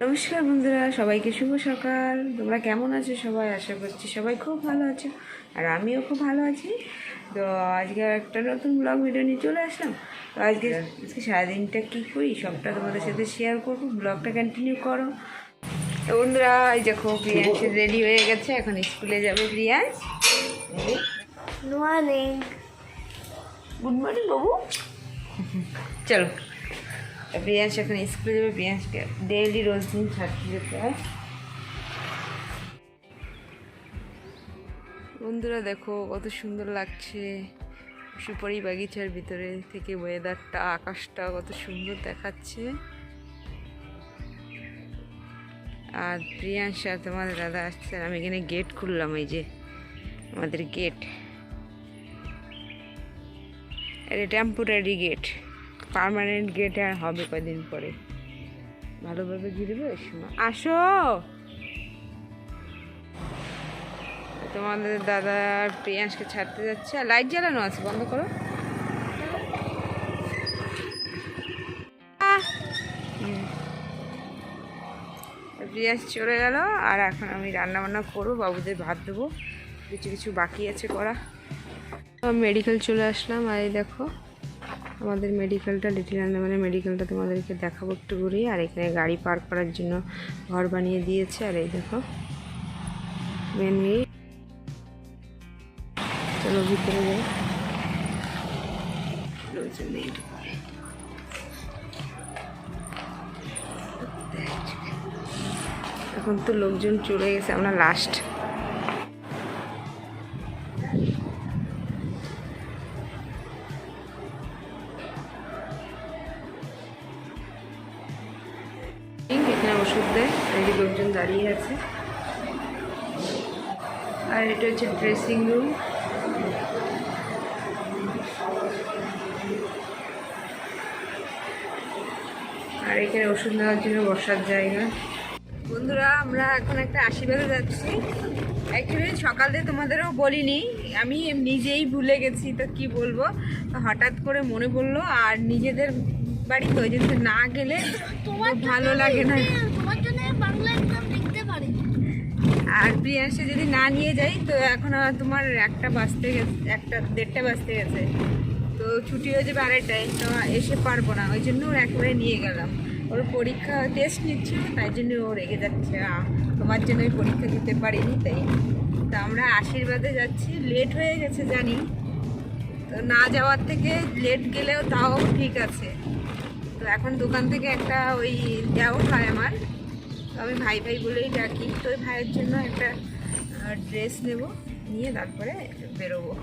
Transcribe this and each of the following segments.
নমস্কার বন্ধুরা সবাইকে শুভ সকাল। তোমরা কেমন আছো সবাই? আশা করছি সবাই খুব ভালো আছো আর আমিও খুব ভালো আছি। তো আজকে একটা নতুন ব্লগ ভিডিও নিয়ে চলে আসলাম। তো আজকে আজকে সারাদিনটা কী করি সবটা তোমাদের সাথে শেয়ার করব। ব্লগটা কন্টিনিউ করো। তো বন্ধুরা এই দেখো প্রিয়াংশ রেডি হয়ে গেছে। এখন স্কুলে যাবে প্রিয়াংশ। গুড মর্নিং বাবু। চলো। প্রিয়াংশ এখন স্কুলে যাবে প্রিয়াংশকে ডেইলি রোজ দিন ছাড়তে যেতে হয়। বন্ধুরা দেখো, কত সুন্দর লাগছে। সুপারি বাগিচার ভিতরে থেকে ওয়েদারটা আকাশটা কত সুন্দর দেখাচ্ছে। আর প্রিয়াংশ আর তোমাদের দাদা আসছে আমি এখানে গেট খুললাম, এই যে আমাদের গেট এটা টেম্পোরারি গেট পার্মানেন্ট গেট আর হবে কদিন পরে? ভালোভাবে ঘিরবে? সময় আসো! তোমাদের দাদা প্রিয়াংশকে ছাড়তে যাচ্ছে। আর লাইট জ্বালানো আছে, বন্ধ করো! হুম। চলে গেল। আর এখন আমি রান্না বান্না করব, বাবুদের ভাত দেবো। কিছু কিছু বাকি আছে করা। মেডিকেল চলে আসলাম। আর দেখো আমাদের মেডিকেলটা লিটিল আন্দামানের মেডিকেলটা তোমাদেরকে দেখাবো একটু ঘুরিয়ে আর এখানে গাড়ি পার্ক করার জন্য ঘর বানিয়ে দিয়েছে। আর এই দেখো মেন গেট চলো ভিতরে যাই। এখন তো লোকজন চলে গেছে, আমরা লাস্ট লোকজন দাঁড়িয়ে আছে। আর এটা হচ্ছে ড্রেসিং রুম আর এখানে ওষুধ নেওয়ার জন্য বসার জায়গা। বন্ধুরা আমরা এখন একটা আশীর্বাদে যাচ্ছি। অ্যাকচুয়ালি সকালে তোমাদেরও বলিনি আমি নিজেই ভুলে গেছি তো কি বলব? হঠাৎ করে মনে পড়ল আর নিজেদের বাড়ি তো না গেলে তোমার ভালো লাগে না তোমার জন্য বাংলা এক্সাম লিখতে পারি আর প্রিয়াংশে যদি না নিয়ে যাই, তো এখন তোমার একটা বাজতে গেছে, একটা দেড়টা বাজতে গেছে। তো ছুটি হয়ে যাবে আড়াইটায়, তো এসে পারব না, ওই জন্য ওর একবারে নিয়ে গেলাম। ওর পরীক্ষা টেস্ট নিচ্ছিল তাই জন্য ও রেগে যাচ্ছে। তোমার জন্য ওই পরীক্ষা দিতে পারিনি তাই। তো আমরা আশীর্বাদে যাচ্ছি লেট হয়ে গেছে জানি। তো না যাওয়ার থেকে লেট গেলেও তাও ঠিক আছে। তো এখন দোকান থেকে একটা ওই দেওয়া হয় আমার। আমি ভাই ভাই বলেই ডাকি। তো ওই ভাইয়ের জন্য একটা ড্রেস নেব নিয়ে তারপরে বেরোবো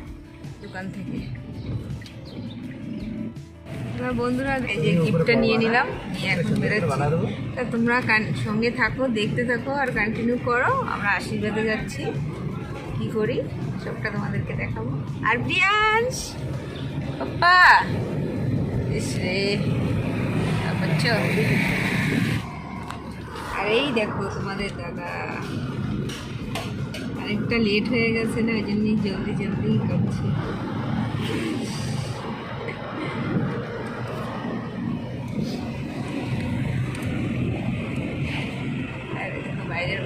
দোকান থেকে। এবার বন্ধুরা এই যে গিফটটা নিয়ে নিলাম নিয়ে এখন বেরোচ্ছি। তা তোমরা কান- সঙ্গে থাকো দেখতে থাকো আর কন্টিনিউ করো। আমরা আশীর্বাদে যাচ্ছি। কি করি? সবটা তোমাদেরকে দেখাবো। আর প্রিয়াংশ পাপ্পা ইস রে! বাচ্চা আর এই দেখো তোমাদের দাদা। আরেকটা লেট হয়ে গেছে না ওই জন্যই জলদি জলদি করছি। বাইরের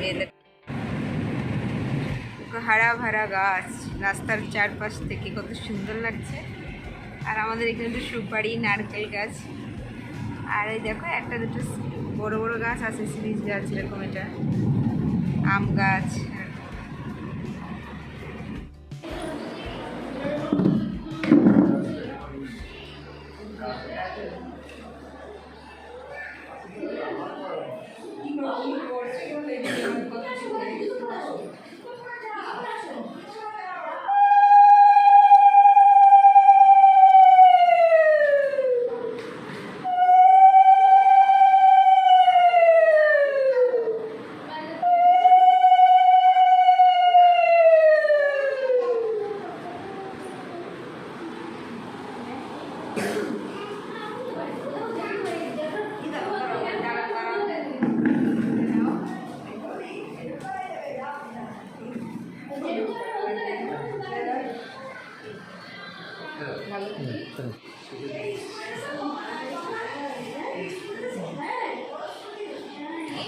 হারা ভারা গাছ, রাস্তার চারপাশ থেকে কত সুন্দর লাগছে। আর আমাদের এখানে তো সুপারি, নারকেল গাছ। আর এই দেখো একটা দুটো বড় বড় গাছ আছে সিরিজ গাছ এরকম এটা। আম গাছ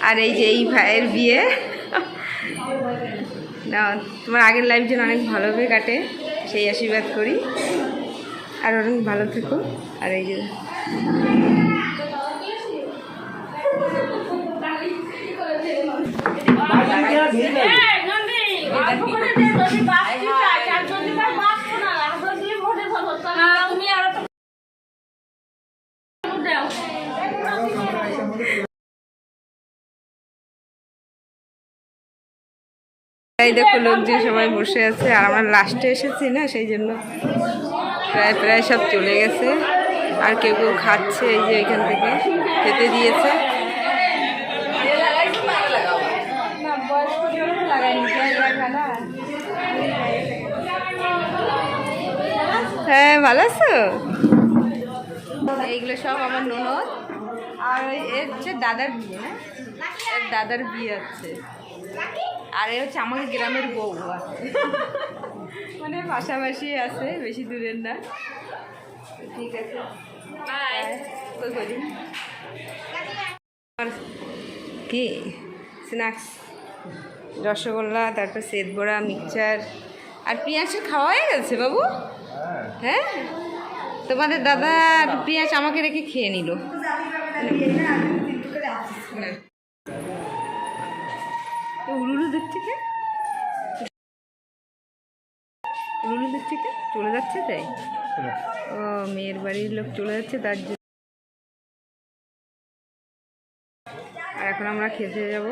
আর এই যে এই ভাইয়ের বিয়ে। না, তোমার আগের লাইফ যেন অনেক ভালোভাবে কাটে, সেই আশীর্বাদ করি। আর অনেক ভালো থেকো। আর এই যে দেখো লোকজন সবাই বসে আছে, আর আমরা লাস্টে এসেছি না, সেই জন্য প্রায় প্রায় সব চলে গেছে। আর কেউ কেউ খাচ্ছে, এই যে এখান থেকে খেতে দিয়েছে। হ্যাঁ ভালো আছো? এইগুলো সব আমার ননদ। আর এর হচ্ছে দাদার বিয়ে না এর দাদার বিয়ে আছে। আর এ হচ্ছে আমাদের গ্রামের বউ আছে। মানে পাশাপাশি আছে বেশি দূরের না। ঠিক আছে। আর কি? স্ন্যাক্স রসগোল্লা তারপর সেদ বড়া মিক্সচার। আর পিঁয়াজের খাওয়া হয়ে গেছে বাবু? হ্যাঁ। তোমাদের দাদা পিঁয়াজ আমাকে রেখে খেয়ে নিল। না তো উলুলু দেখছে কে উলুলু দেখছে কে চলে যাচ্ছে তাই ও মেয়ের বাড়ির লোক চলে যাচ্ছে তার জন্য আর এখন আমরা খেতে যাব।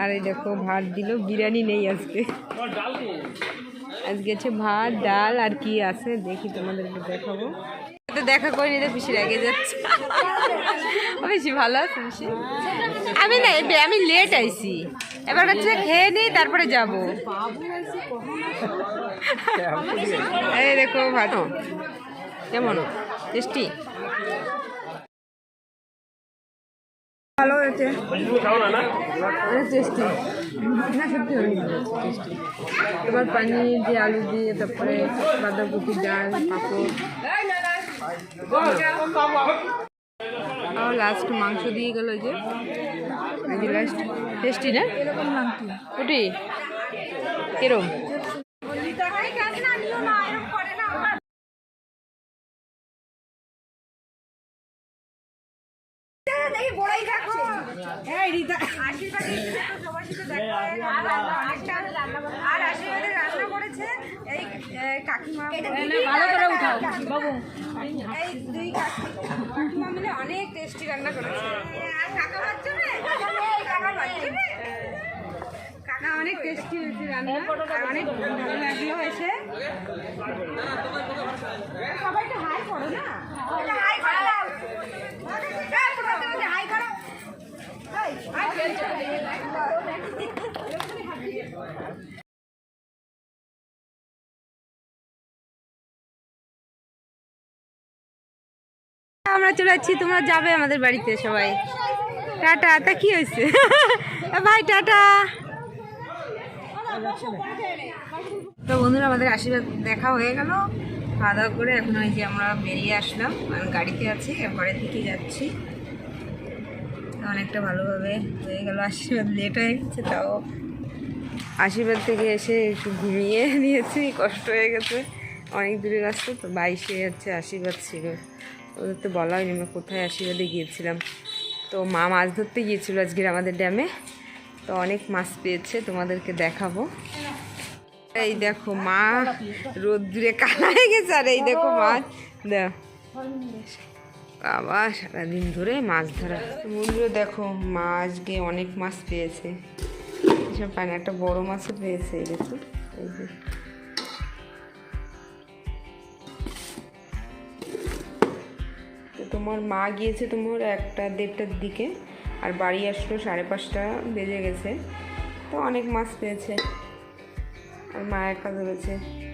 আর এই দেখো ভাত দিল, বিরিয়ানি নেই আজকে। আজকে আছে ভাত, ডাল আর কি আছে, দেখি তোমাদেরকে দেখাবো। দেখা করে নিতে পিসি রেগে যাচ্ছে। ভালো আছে, পিসি? আমি না আমি লেট আইছি। এবার হচ্ছে খেয়ে নিই, তারপরে যাব। এই দেখো ভাত। কেমন? টেস্টি? ভালো হয়েছে। টেস্টি না সত্যি অনেক টেস্টি এবার পানির দিয়ে আলু দিয়ে তারপরে বাঁধাকপি ডাল পাঁপড়। আর লাস্ট মাংস দিয়ে গেল যে। যে লাস্ট টেস্টি না? ওটি? কিরম? আর আশীর্বাদের রান্না করেছে। এই কাকিমা। ভালো করে উঠাও বাবু। এই দুই কাকিমা মিলে অনেক টেস্টি রান্না করেছে। কাকা কাকা অনেক টেস্টি হয়েছে রান্না। অনেক ভালো লাগল এসে সবাই তো হাই করো না? হাই করো। আমরা চলে যাচ্ছি, তোমরা যাবে আমাদের বাড়িতে সবাই। টাটা, তা কি হয়েছে? ভাই, টাটা। তো বন্ধুরা, আমাদের আশীর্বাদ দেখা হয়ে গেল। খাওয়া দাওয়া করে এখন ওই যে আমরা বেরিয়ে আসলাম গাড়িতে আছি ঘরের দিকে যাচ্ছি। অনেকটা ভালোভাবে হয়ে গেল। আশীর্বাদ লেট হয়ে গেছে তাও আশীর্বাদ থেকে এসে একটু ঘুমিয়ে নিয়েছি, কষ্ট হয়ে গেছে। অনেক দূরে রাস্তা, তো বাইশে হচ্ছে আশীর্বাদ ছিল। ওদের তো বলা হয়নি, আমরা কোথায় আশীর্বাদে গিয়েছিলাম। তো মা মাছ ধরতে গিয়েছিল আজকের আমাদের ড্যামে। তো অনেক মাছ পেয়েছে, তোমাদেরকে দেখাবো। এই দেখো মা রোদ্দুরে কালা হয়ে গেছে, আর এই দেখো মাছ দেখ। বাবা, সারাদিন ধরে মাছ ধরা। বন্ধুরা, দেখো, মা আজকে অনেক মাছ পেয়েছে। এসব পায় না একটা বড় মাছও পেয়েছে, এই যে। তোমার মা গিয়েছে তোমার একটা দেড়টার দিকে, আর বাড়ি আসলো সাড়ে পাঁচটা বেজে গেছে। তো অনেক মাছ পেয়েছে। আর মা একা ধরেছে।